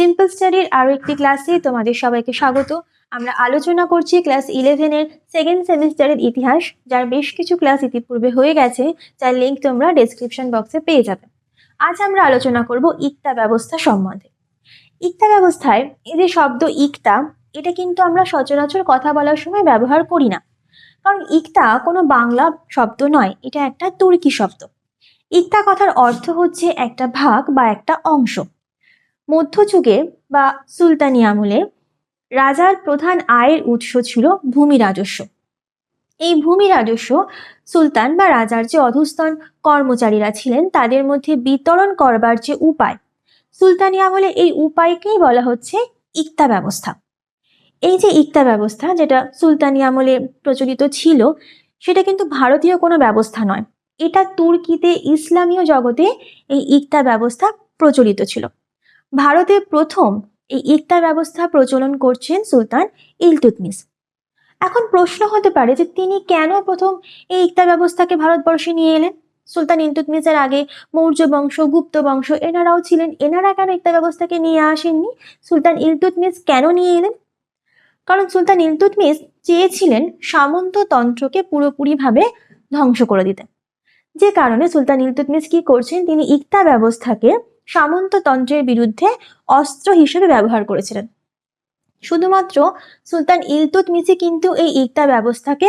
Simple স্টাডির আরও একটি ক্লাসে তোমাদের সবাইকে স্বাগত। আমরা আলোচনা করছি ক্লাস ইলেভেনের সেকেন্ড সেমিস্টারের ইতিহাস, যার বেশ কিছু ক্লাস ইতিপূর্বে হয়ে গেছে, যার লিঙ্ক তোমরা ডেসক্রিপশন বক্সে পেয়ে যাবে। আজ আমরা আলোচনা করব ইকতা ব্যবস্থা সম্বন্ধে। ইকতা ব্যবস্থায় এই যে শব্দ ইকতা, এটা কিন্তু আমরা সচরাচর কথা বলার সময় ব্যবহার করি না। কারণ ইকতা কোনো বাংলা শব্দ নয়, এটা একটা তুর্কি শব্দ। ইকতা কথার অর্থ হচ্ছে একটা ভাগ বা একটা অংশ। মধ্যযুগে বা সুলতানি আমলে রাজার প্রধান আয়ের উৎস ছিল ভূমি রাজস্ব। এই ভূমি রাজস্ব সুলতান বা রাজার যে অধস্তন কর্মচারীরা ছিলেন, তাদের মধ্যে বিতরণ করবার যে উপায়, সুলতানি আমলে এই উপায়কেই বলা হচ্ছে ইকতা ব্যবস্থা। এই যে ইকতা ব্যবস্থা, যেটা সুলতানি আমলে প্রচলিত ছিল, সেটা কিন্তু ভারতীয় কোনো ব্যবস্থা নয়। এটা তুর্কিতে, ইসলামীয় জগতে এই ইকতা ব্যবস্থা প্রচলিত ছিল। ভারতে প্রথম এই ইকতা ব্যবস্থা প্রচলন করছেন সুলতান ইলতুতমিস এখন প্রশ্ন হতে পারে যে তিনি কেন প্রথম এই ইকতা ব্যবস্থাকে ভারতবর্ষে নিয়ে এলেন? সুলতান ইলতুতমিসের আগে মৌর্য বংশ, গুপ্ত বংশ, এনারাও ছিলেন। এনারা কেন ইকতা ব্যবস্থাকে নিয়ে আসেননি? সুলতান ইলতুতমিস কেন নিয়ে এলেন? কারণ সুলতান ইলতুতমিস চেয়েছিলেন সামন্ততন্ত্রকে পুরোপুরিভাবে ধ্বংস করে দিতে। যে কারণে সুলতান ইলতুতমিস কি করছেন? তিনি ইকতা ব্যবস্থাকে সামন্ততন্ত্রের বিরুদ্ধে অস্ত্র হিসেবে ব্যবহার করেছিলেন। শুধুমাত্র সুলতান ইলতুতমিসি কিন্তু এই ইকতা ব্যবস্থাকে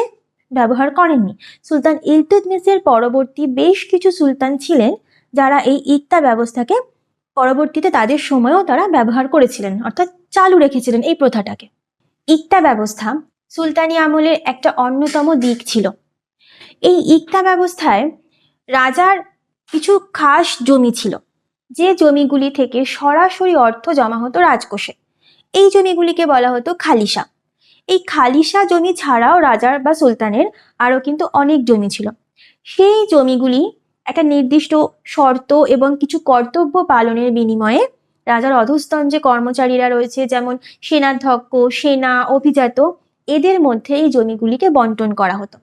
ব্যবহার করেননি। সুলতান ইলতুতমিসের পরবর্তী বেশ কিছু সুলতান ছিলেন যারা এই ইকতা ব্যবস্থাকে পরবর্তীতে তাদের সময়েও তারা ব্যবহার করেছিলেন, অর্থাৎ চালু রেখেছিলেন এই প্রথাটাকে। ইকতা ব্যবস্থা সুলতানি আমলের একটা অন্যতম দিক ছিল। এই ইকতা ব্যবস্থায় রাজার কিছু খাস জমি ছিল। যে জমিগুলি থেকে সরাসরি অর্থ জমা হতো রাজকোষে। এই জমিগুলিকে বলা হতো খালিসা এই খালিসা জমি ছাড়াও রাজার বা সুলতানের আরও কিন্তু অনেক জমি ছিল। সেই জমিগুলি একটা নির্দিষ্ট শর্ত এবং কিছু কর্তব্য পালনের বিনিময়ে রাজার অধস্তন যে কর্মচারীরা রয়েছে, যেমন সেনাধ্যক্ষ, সেনা, অভিজাত, এদের মধ্যে এই জমিগুলিকে বন্টন করা হতো।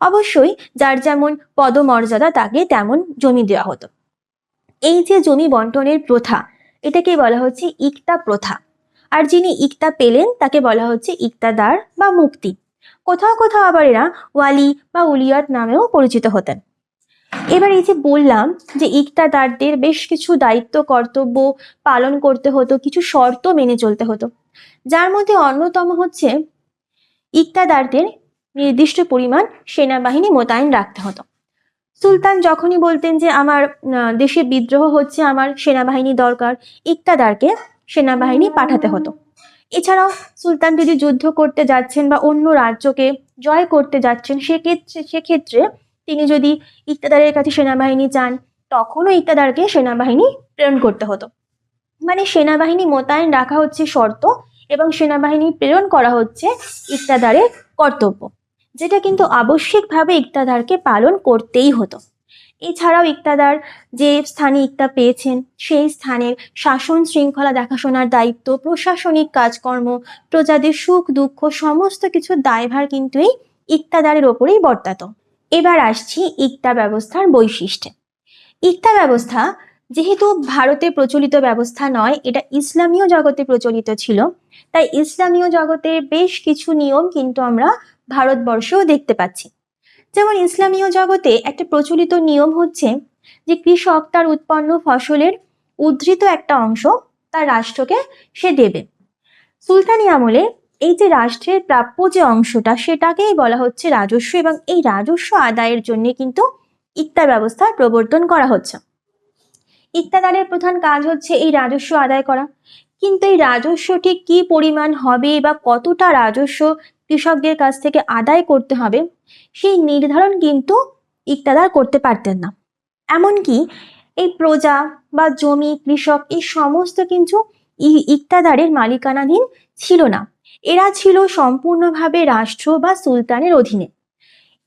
অবশ্যই যার যেমন পদমর্যাদা তাকে তেমন জমি দেওয়া হতো। এই যে জমি বন্টনের প্রথা, এটাকে বলা হচ্ছে ইকতা প্রথা। আর যিনি ইকতা পেলেন, তাকে বলা হচ্ছে ইকতাদার বা মুক্তি। কোথাও কোথাও আবার এরা ওয়ালি বা উলিয়াত নামেও পরিচিত হতেন। এবার এই যে বললাম যে ইকতাদারদের বেশ কিছু দায়িত্ব, কর্তব্য পালন করতে হতো, কিছু শর্ত মেনে চলতে হতো। যার মধ্যে অন্যতম হচ্ছে, ইকতাদারদের নির্দিষ্ট পরিমাণ সেনাবাহিনী মোতায়েন রাখতে হতো। সুলতান যখনই বলতেন যে আমার দেশে বিদ্রোহ হচ্ছে, আমার সেনাবাহিনী দরকার, ইকতাদারকে সেনাবাহিনী পাঠাতে হতো। এছাড়াও সুলতান যদি যুদ্ধ করতে যাচ্ছেন বা অন্য রাজ্যকে জয় করতে যাচ্ছেন, সেক্ষেত্রে সেক্ষেত্রে তিনি যদি ইকতাদারের কাছে সেনাবাহিনী চান, তখনও ইকতাদারকে সেনাবাহিনী প্রেরণ করতে হতো। মানে সেনাবাহিনী মোতায়েন রাখা হচ্ছে শর্ত এবং সেনাবাহিনী প্রেরণ করা হচ্ছে ইকতাদারের কর্তব্য। যেটা কিন্তু আবশ্যিকভাবে ইকতাদারকে পালন করতেই হতো। এছাড়াও ইকতাদার যে স্থানে ইকতা পেয়েছেন, সেই স্থানের শাসন শৃঙ্খলা দেখাশোনার দায়িত্ব, প্রশাসনিক কাজকর্ম, প্রজাদের সুখ, দুঃখ, সমস্ত কিছুর দায়ভার কিন্তু এই ইকতাদারের ওপরেই বর্তাত। এবার আসছি ইকতা ব্যবস্থার বৈশিষ্ট্যে। ইকতা ব্যবস্থা যেহেতু ভারতে প্রচলিত ব্যবস্থা নয়, এটা ইসলামীয় জগতে প্রচলিত ছিল, তাই ইসলামীয় জগতের বেশ কিছু নিয়ম কিন্তু আমরা ভারতবর্ষেও দেখতে পাচ্ছি। যেমন ইসলামীয় জগতে একটা প্রচলিত নিয়ম হচ্ছে যে কৃষক তার উৎপন্ন ফসলের উদ্ধৃত একটা অংশ তার রাষ্ট্রকে সে দেবে। সুলতানি আমলে এই যে রাষ্ট্রের প্রাপ্য যে অংশটা সেটাকেই বলা হচ্ছে রাজস্ব এবং এই রাজস্ব আদায়ের জন্য কিন্তু ইকতা ব্যবস্থার প্রবর্তন করা হচ্ছে। ইকতাদারের প্রধান কাজ হচ্ছে এই রাজস্ব আদায় করা। কিন্তু এই রাজস্ব ঠিক কি পরিমাণ হবে বা কতটা রাজস্ব কৃষকদের কাছ থেকে আদায় করতে হবে, সেই নির্ধারণ কিন্তু ইকতাদার করতে পারতেন না। এমনকি এই প্রজা বা জমি, কৃষক এই সমস্ত কিন্তু ইকতাদারের মালিকানাধীন ছিল না। এরা ছিল সম্পূর্ণভাবে রাষ্ট্র বা সুলতানের অধীনে।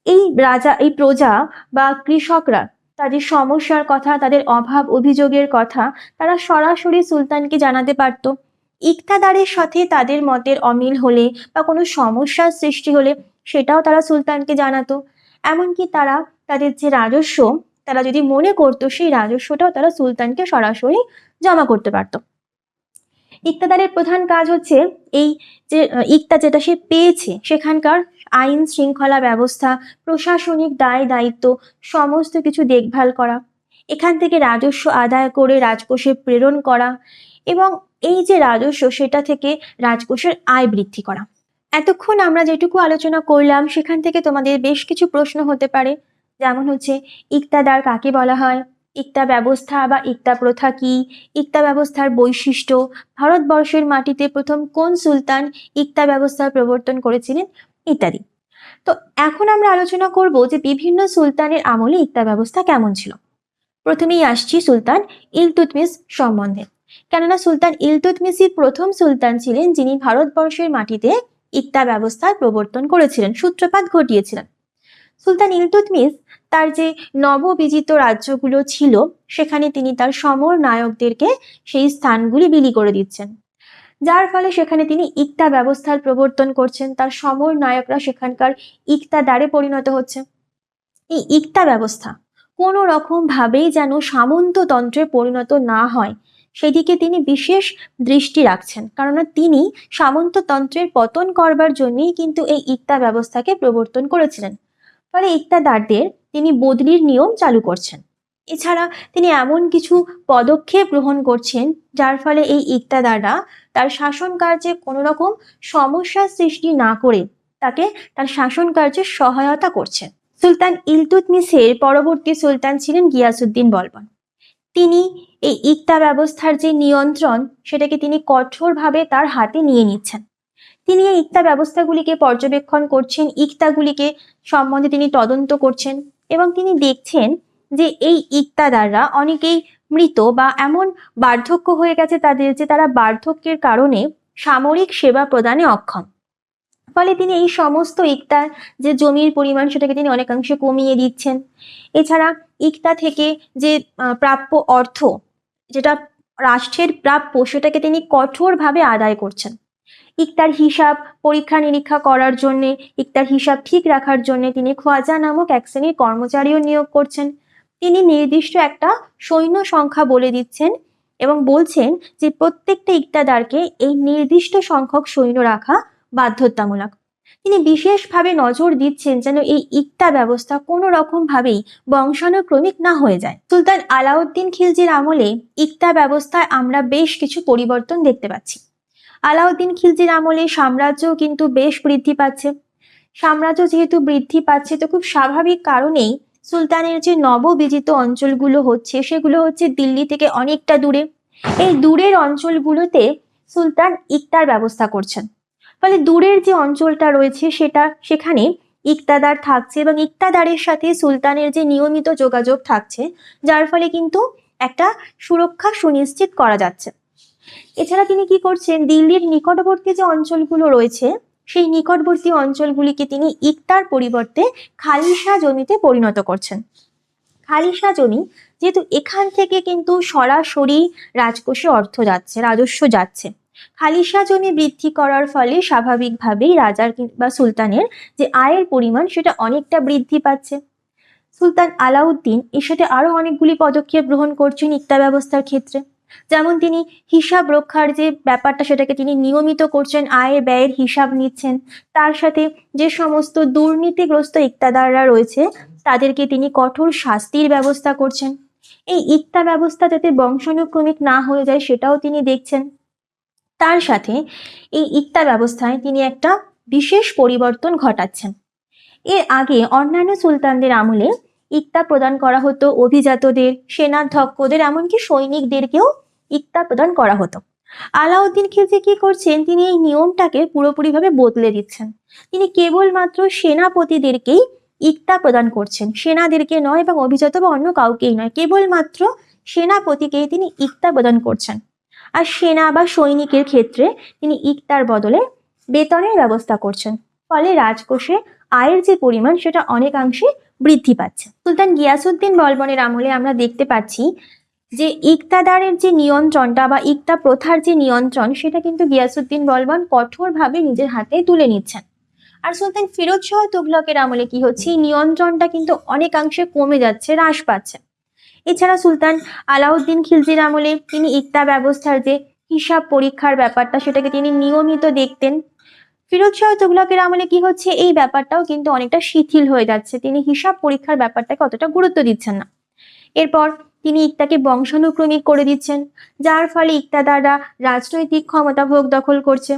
এই রাজা, এই প্রজা বা কৃষকরা তাদের সমস্যার কথা, তাদের অভাব অভিযোগের কথা তারা সরাসরি সুলতানকে জানাতে পারত। ইকতাদারের সাথে তাদের মতের অমিল হলে বা কোনো সমস্যার সৃষ্টি হলে সেটাও তারা সুলতানকে জানাতো। এমনকি তারা, তাদের যে রাজস্ব, তারা যদি মনে করতো সেই রাজস্বটাও তারা সুলতানকে সরাসরি জমা করতে পারত। ইকতাদারের প্রধান কাজ হচ্ছে এই যে ইকতা যেটা সে পেয়েছে, সেখানকার আইন শৃঙ্খলা ব্যবস্থা, প্রশাসনিক দায় দায়িত্ব, সমস্ত কিছু দেখভাল করা, এখান থেকে রাজস্ব আদায় করে রাজকোষে প্রেরণ করা এবং এই যে রাজস্ব, সেটা থেকে রাজকোষের আয় বৃদ্ধি করা। এতক্ষণ আমরা যেটুকু আলোচনা করলাম, সেখান থেকে তোমাদের বেশ কিছু প্রশ্ন হতে পারে। যেমন হচ্ছে, ইকতাদার কাকে বলা হয়? ইকতা ব্যবস্থা বা ইকতা প্রথা কি? ইকতা ব্যবস্থার বৈশিষ্ট্য? ভারতবর্ষের মাটিতে প্রথম কোন সুলতান ইকতা ব্যবস্থার প্রবর্তন করেছিলেন? ইত্যাদি। তো এখন আমরা আলোচনা করব যে বিভিন্ন সুলতানের আমলে ইকতা ব্যবস্থা কেমন ছিল। প্রথমেই আসছি সুলতান ইলতুতমিস সম্বন্ধে। কেননা সুলতান ইলতুতমিসই প্রথম সুলতান ছিলেন যিনি ভারতবর্ষের মাটিতে ইকতা ব্যবস্থার প্রবর্তন করেছিলেন, সূত্রপাত ঘটিয়েছিলেন। সুলতান ইলতুতমিস তার যে নববিজিত রাজ্যগুলো ছিল, সেখানে তিনি তার সমর নায়কদেরকে সেই স্থানগুলি বিলি করে দিচ্ছেন। যার ফলে সেখানে তিনি ইকতা ব্যবস্থার প্রবর্তন করছেন, তার সমর নায়করা সেখানকার ইকতা দ্বারে পরিণত হচ্ছে। এই ইকতা ব্যবস্থা কোনো রকম ভাবেই যেন সামন্ততন্ত্রে পরিণত না হয়, সেদিকে তিনি বিশেষ দৃষ্টি রাখছেন। কেননা তিনি সামন্ততন্ত্রের পতন করবার জন্যই কিন্তু এই ইকতা ব্যবস্থাকে প্রবর্তন করেছিলেন। ফলে ইকতাদারদের তিনি বদলির নিয়ম চালু করছেন। এছাড়া তিনি এমন কিছু পদক্ষেপ গ্রহণ করছেন, যার ফলে এই ইকতাদাররা তার শাসন কার্যে কোনো রকম সমস্যার সৃষ্টি না করে তাকে তার শাসন কার্যে সহায়তা করছেন। সুলতান ইলতুতমিসের পরবর্তী সুলতান ছিলেন গিয়াসুদ্দিন বলবন। তিনি এই ইকতা ব্যবস্থার যে নিয়ন্ত্রণ, সেটাকে তিনি কঠোরভাবে তার হাতে নিয়ে নিচ্ছেন। তিনি এই ইকতা ব্যবস্থাগুলিকে পর্যবেক্ষণ করছেন, ইকতাগুলিকে সম্বন্ধে তিনি তদন্ত করছেন এবং তিনি দেখছেন যে এই ইকতাদাররা অনেকেই মৃত বা এমন বার্ধক্য হয়ে গেছে তাদের যে তারা বার্ধক্যের কারণে সামরিক সেবা প্রদানে অক্ষম। ফলে তিনি এই সমস্ত ইকতার যে জমির পরিমাণ সেটাকে তিনি অনেকাংশে কমিয়ে দিচ্ছেন। এছাড়া ইকতা থেকে যে প্রাপ্য অর্থ, যেটা রাষ্ট্রের প্রাপ্য সেটাকে তিনি কঠোরভাবে আদায় করছেন। ইকতার হিসাব, পরীক্ষা নিরীক্ষা করার জন্যে, ইকতার হিসাব ঠিক রাখার জন্য তিনি খোয়াজা নামক এক শ্রেণির কর্মচারীও নিয়োগ করছেন। তিনি নির্দিষ্ট একটা সৈন্য সংখ্যা বলে দিচ্ছেন এবং বলছেন যে প্রত্যেকটা ইকতাদারকে এই নির্দিষ্ট সংখ্যক সৈন্য রাখা বাধ্যতামূলক। তিনি বিশেষভাবে নজর দিচ্ছেন যেন এই ইকতা ব্যবস্থা কোনো রকম ভাবেই বংশানুক্রমিক না হয়ে যায়। সুলতান আলাউদ্দিন খিলজির আমলে ইকতা ব্যবস্থায় আমরা বেশ কিছু পরিবর্তন দেখতে পাচ্ছি। আলাউদ্দিন খিলজির আমলে সাম্রাজ্য কিন্তু বেশ বৃদ্ধি পাচ্ছে। সাম্রাজ্য যেহেতু বৃদ্ধি পাচ্ছে, তো খুব স্বাভাবিক কারণেই সুলতানের যে নববিজিত অঞ্চলগুলো হচ্ছে, সেগুলো হচ্ছে দিল্লি থেকে অনেকটা দূরে। এই দূরের অঞ্চলগুলোতে সুলতান ইকতার ব্যবস্থা করছেন। ফলে দূরের যে অঞ্চলটা রয়েছে, সেটা, সেখানে ইকতাদার থাকছে এবং ইকতাদারের সাথে সুলতানের যে নিয়মিত যোগাযোগ থাকছে, যার ফলে কিন্তু একটা সুরক্ষা সুনিশ্চিত করা যাচ্ছে। এছাড়া তিনি কি করছেন? দিল্লির নিকটবর্তী যে অঞ্চলগুলো রয়েছে, সেই নিকটবর্তী অঞ্চলগুলিকে তিনি ইকতার পরিবর্তে খালিশা জমিতে পরিণত করছেন। খালিশা জমি যেহেতু এখান থেকে কিন্তু সরাসরি রাজকোষে অর্থ যাচ্ছে, রাজস্ব যাচ্ছে। খালিশা জমি বৃদ্ধি করার ফলে স্বাভাবিকভাবেই রাজার বা সুলতানের যে আয়ের পরিমাণ, সেটা অনেকটা বৃদ্ধি পাচ্ছে। সুলতান আলাউদ্দিন এর সাথে আরও অনেকগুলি পদক্ষেপ গ্রহণ করছেন ইকতা ব্যবস্থার ক্ষেত্রে। যেমন তিনি হিসাব রক্ষার যে ব্যাপারটা সেটাকে তিনি নিয়মিত করছেন আয় ব্যয়ের হিসাব নিচ্ছেন, তার সাথে যে সমস্ত দুর্নীতিগ্রস্ত ইকতাদাররা রয়েছে, তাদেরকে তিনি কঠোর শাস্তির ব্যবস্থা করছেন। এই ইকতা ব্যবস্থা যাতে বংশানুক্রমিক না হয়ে যায় সেটাও তিনি দেখছেন। তার সাথে এই ইকতা ব্যবস্থায় তিনি একটা বিশেষ পরিবর্তন ঘটাচ্ছেন। এর আগে অন্যান্য সুলতানদের আমলে ইকতা প্রদান করা হতো অভিজাতদের, সেনাধ্যক্ষদের, এমনকি সৈনিকদেরকেও ইকতা প্রদান করা হতো। আলাউদ্দিন খিলজি কি করছেন? তিনি এই নিয়মটাকে পুরোপুরিভাবে বদলে দিচ্ছেন। তিনি কেবলমাত্র সেনাপতিদেরকেই ইকতা প্রদান করছেন। সেনাদেরকে নয় এবং অভিজাত বা অন্য কাউকেই নয়, কেবলমাত্র সেনাপতিকেই তিনি ইকতা প্রদান করছেন। আর সেনা বা সৈনিকের ক্ষেত্রে তিনি ইকতার বদলে বেতনের ব্যবস্থা করছেন। ফলে রাজকোষে আয়ের যে পরিমাণ, সেটা অনেকাংশে বৃদ্ধি পাচ্ছে। সুলতান গিয়াসুদ্দিন বলবনের আমলে আমরা দেখতে পাচ্ছি যে ইকতাদারের যে নিয়ন্ত্রণটা বা ইকতা প্রথার যে নিয়ন্ত্রণ, সেটা কিন্তু গিয়াসুদ্দিন বলবন কঠোরভাবে নিজের হাতে তুলে নিচ্ছেন। আর সুলতান ফিরোজ শাহ তুগলকের আমলে কি হচ্ছে? এই নিয়ন্ত্রণটা কিন্তু অনেকাংশে কমে যাচ্ছে, হ্রাস পাচ্ছে। এছাড়া সুলতান আলাউদ্দিন খিলজির আমলে তিনি ইকতা ব্যবস্থার যে হিসাব পরীক্ষার ব্যাপারটা, সেটাকে তিনি নিয়মিত দেখতেন। ফিরোজ শাহ তুগলকের আমলে কি হচ্ছে? এই ব্যাপারটাও কিন্তু অনেকটা শিথিল হয়ে যাচ্ছে। তিনি হিসাব পরীক্ষার ব্যাপারটাকে অতটা গুরুত্ব দিচ্ছেন না। এরপর তিনি ইকতাকে বংশানুক্রমিক করে দিচ্ছেন, যার ফলে ইকতাদাররা রাজনৈতিক ক্ষমতা ভোগ দখল করছে।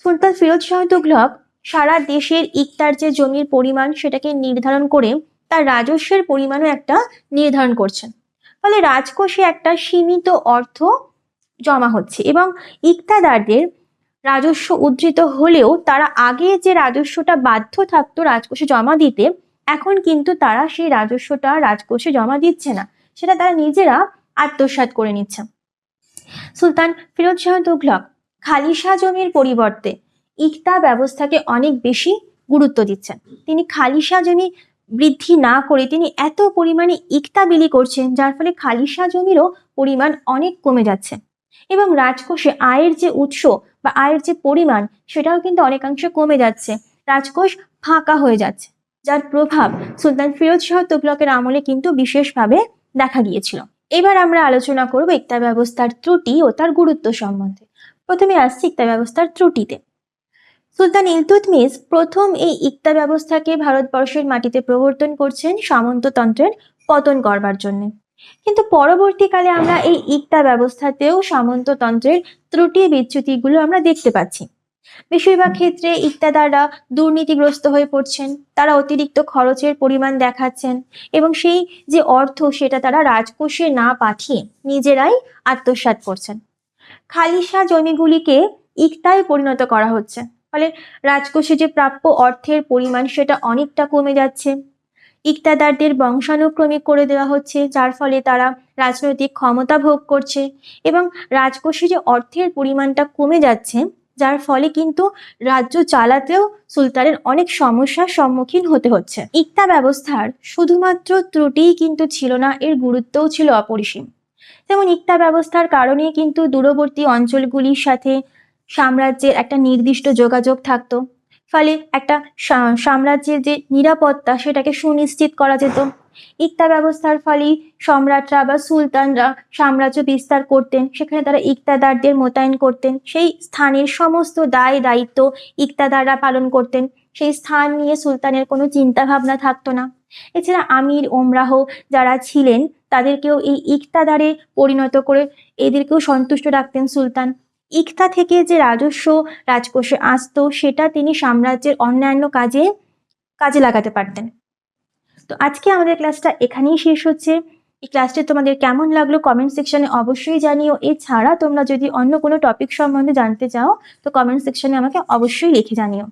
সুলতান ফিরোজ শাহ তুগলক সারা দেশের ইকতার যে জমির পরিমাণ সেটাকে নির্ধারণ করে তার রাজস্বের পরিমাণও একটা নির্ধারণ করছেন। ফলে রাজকোষে একটা সীমিত অর্থ জমা হচ্ছে এবং ইকতাদারদের রাজস্ব উদ্ধৃত হলেও তারা আগে যে রাজস্বটা বাধ্য থাকতো রাজকোষে জমা দিতে, এখন কিন্তু তারা সেই রাজস্বটা রাজকোষে জমা দিচ্ছে না। সেটা তারা নিজেরা আত্মসাৎ করে নিচ্ছে। সুলতান ফিরোজ শাহ তুগলক খালিশা জমির পরিবর্তে ইকতা ব্যবস্থাকে অনেক বেশি গুরুত্ব দিচ্ছেন। তিনি খালিশা জমি বৃদ্ধি না করে তিনি এত পরিমাণে ইকতা বিলি করছেন, যার ফলে খালিশা জমিরও পরিমাণ অনেক কমে যাচ্ছে। এবং রাজকোষে আয়ের যে উৎস বা আয়ের যে পরিমাণ, সেটাও কিন্তু অনেকাংশে কমে যাচ্ছে। রাজকোষ ফাঁকা হয়ে যাচ্ছে, যার প্রভাব সুলতান ফিরোজ শাহ তুগলকের আমলে কিন্তু বিশেষভাবে দেখা গিয়েছিল। এবার আমরা আলোচনা করব ইকতা ব্যবস্থার ত্রুটি ও তার গুরুত্ব সম্বন্ধে। প্রথমে আসছি ইকতা ব্যবস্থার ত্রুটিতে। সুলতান ইলতুতমিস প্রথম এই ইকতা ব্যবস্থাকে ভারতবর্ষের মাটিতে প্রবর্তন করছেন সামন্ততন্ত্রের পতন করবার জন্য। কিন্তু পরবর্তীকালে আমরা এই ইকতা ব্যবস্থাতেও সামন্ততন্ত্রের ত্রুটি বিচ্যুতিগুলো আমরা দেখতে পাচ্ছি। বেশিরভাগ ক্ষেত্রে ইকতাদাররা দুর্নীতিগ্রস্ত হয়ে পড়ছেন। তারা অতিরিক্ত খরচের পরিমাণ দেখাচ্ছেন এবং সেই যে অর্থ সেটা তারা রাজকোষে না পাঠিয়ে নিজেরাই আত্মসাৎ করছেন। খালিসা জমিগুলিকে ইকতায় পরিণত করা হচ্ছে। ফলে রাজকোষে যে প্রাপ্য অর্থের পরিমাণ সেটা অনেকটা কমে যাচ্ছে। ইকতাদারদের বংশানুক্রমিক করে দেওয়া হচ্ছে, যার ফলে তারা রাজনৈতিক ক্ষমতা ভোগ করছে এবং রাজকোষে যে অর্থের পরিমাণটা কমে যাচ্ছে যার ফলে কিন্তু রাজ্য চালাতেও সুলতানের অনেক সমস্যার সম্মুখীন হতে হচ্ছে। ইকতা ব্যবস্থার শুধুমাত্র ত্রুটিই কিন্তু ছিল না, এর গুরুত্বও ছিল অপরিসীম। যেমন ইকতা ব্যবস্থার কারণে কিন্তু দূরবর্তী অঞ্চলগুলির সাথে সাম্রাজ্যের একটা নির্দিষ্ট যোগাযোগ থাকতো। ফলে একটা সাম্রাজ্যের যে নিরাপত্তা, সেটাকে সুনিশ্চিত করা যেত। ইকতা ব্যবস্থার ফলেই সম্রাটরা বা সুলতানরা সাম্রাজ্য বিস্তার করতেন, সেখানে তারা ইকতাদারদের মোতায়েন করতেন। সেই স্থানের সমস্ত দায় দায়িত্ব ইকতাদাররা পালন করতেন। সেই স্থান নিয়ে সুলতানের কোনো চিন্তা ভাবনা থাকতো না। এছাড়া আমির, ওমরাহ যারা ছিলেন, তাদেরকেও এই ইকতাদারে পরিণত করে এদেরকেও সন্তুষ্ট রাখতেন সুলতান। ইকতা থেকে যে রাজস্ব, রাজকোষে আসতো, সেটা তিনি সাম্রাজ্যের অন্যান্য কাজে কাজে লাগাতে পারতেন। তো আজকে আমাদের ক্লাসটা এখানেই শেষ হচ্ছে। এই ক্লাসটি তোমাদের কেমন লাগল কমেন্ট সেকশনে অবশ্যই জানিও। এছাড়া তোমরা যদি অন্য কোনো টপিক সম্বন্ধে জানতে চাও, তো কমেন্ট সেকশনে আমাকে অবশ্যই লিখে জানিও।